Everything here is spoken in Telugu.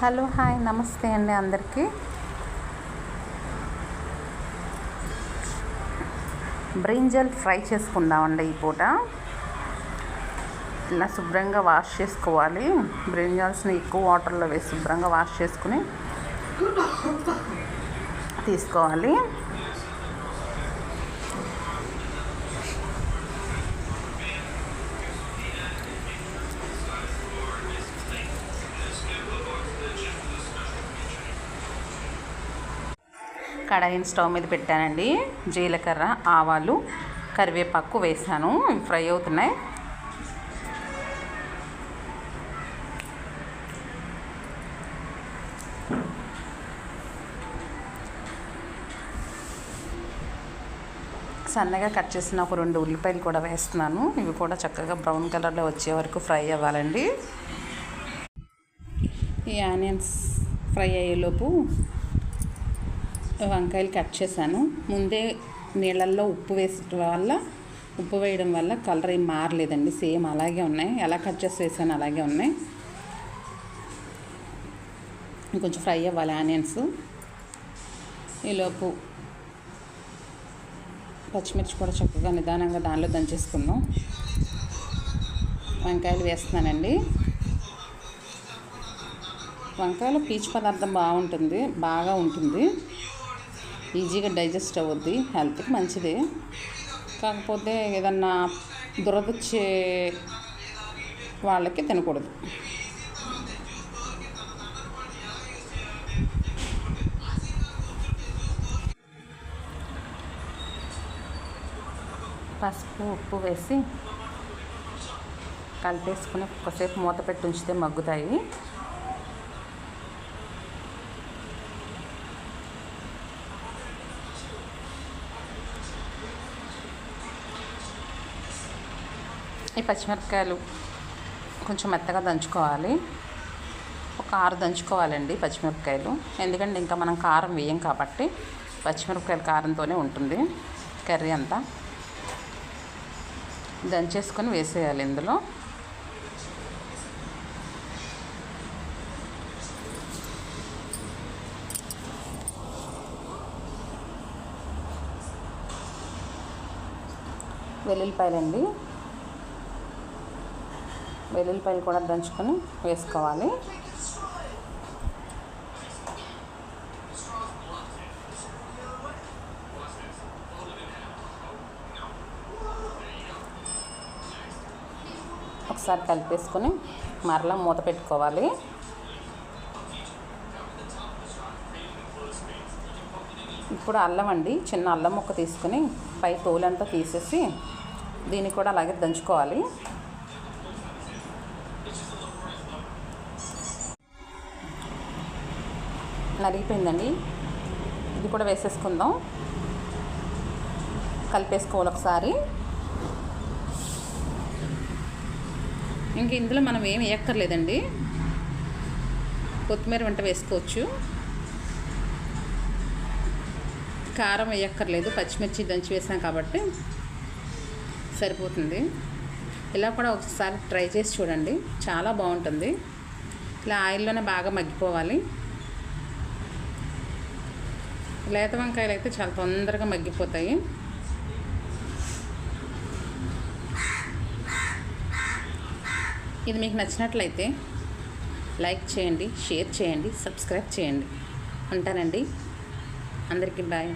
హలో హాయ్ నమస్తే అండి అందరికీ. బ్రింజల్ ఫ్రై చేసుకుందామండి ఈ పూట. ఇలా శుభ్రంగా వాష్ చేసుకోవాలి. బ్రింజల్స్ని ఎక్కువ వాటర్లో వేసి శుభ్రంగా వాష్ చేసుకుని తీసుకోవాలి. కడాయిని స్టవ్ మీద పెట్టానండి. జీలకర్ర ఆవాలు కరివేపాకు వేసాను. ఫ్రై అవుతున్నాయి. సన్నగా కట్ చేసిన ఒక రెండు ఉల్లిపాయలు కూడా వేస్తున్నాను. ఇవి కూడా చక్కగా బ్రౌన్ కలర్లో వచ్చే వరకు ఫ్రై అవ్వాలండి. ఈ ఆనియన్స్ ఫ్రై అయ్యేలోపు వంకాయలు కట్ చేశాను. ముందే నీళ్ళల్లో ఉప్పు వేసిన వల్ల ఉప్పు వేయడం వల్ల కలర్ ఏం మారలేదండి. సేమ్ అలాగే ఉన్నాయి. ఎలా కట్ చేసి వేసాను అలాగే ఉన్నాయి. కొంచెం ఫ్రై అవ్వాలి ఆనియన్స్. ఈలోపు పచ్చిమిర్చి కూడా చక్కగా నిదానంగా దానిలో దంచేసుకుందాం. వంకాయలు వేస్తున్నానండి. వంకాయలో పీచు పదార్థం బాగుంటుంది. బాగా ఉంటుంది. ఈజీగా డైజెస్ట్ అవ్వద్ది హెల్త్కి మంచిది. కాకపోతే ఏదన్నా దురదొచ్చే వాళ్ళకి తినకూడదు. పసుపు ఉప్పు వేసి కలిపేసుకుని ఒకసేపు మూత పెట్టి ఉంచితే మగ్గుతాయి. ఈ పచ్చిమిరపకాయలు కొంచెం మెత్తగా దంచుకోవాలి. ఒక ఆరు దంచుకోవాలండి పచ్చిమిరపకాయలు. ఎందుకంటే ఇంకా మనం కారం వేయం కాబట్టి పచ్చిమిరపకాయలు కారంతోనే ఉంటుంది కర్రీ అంతా. దంచేసుకొని వేసేయాలి ఇందులో. వెల్లుల్లిపాయలండి. వెల్లుల్లిపాయలు కూడా దంచుకొని వేసుకోవాలి. ఒకసారి కలిపేసుకొని మరలా మూత పెట్టుకోవాలి. ఇప్పుడు అల్లం అండి చిన్న అల్లం ముక్క తీసుకొని పై తోలంతా తీసేసి దీన్ని కూడా అలాగే దంచుకోవాలి. నలిగిపోయిందండి. ఇది కూడా వేసేసుకుందాం. కలిపేసుకోవాలి ఒకసారి. ఇంక ఇందులో మనం ఏం వేయక్కర్లేదండి. కొత్తిమీర వంట వేసుకోవచ్చు. కారం వేయక్కర్లేదు. పచ్చిమిర్చి దంచి వేసాం కాబట్టి సరిపోతుంది. ఇలా కూడా ఒకసారి ట్రై చేసి చూడండి. చాలా బాగుంటుంది. ఇలా ఆయిల్లోనే బాగా మగ్గిపోవాలి. లేత వంకాయలు అయితే చాలా తొందరగా మగ్గిపోతాయి. ఇది మీకు నచ్చినట్లయితే లైక్ చేయండి షేర్ చేయండి సబ్స్క్రైబ్ చేయండి. ఉంటానండి. అందరికీ బాయ్.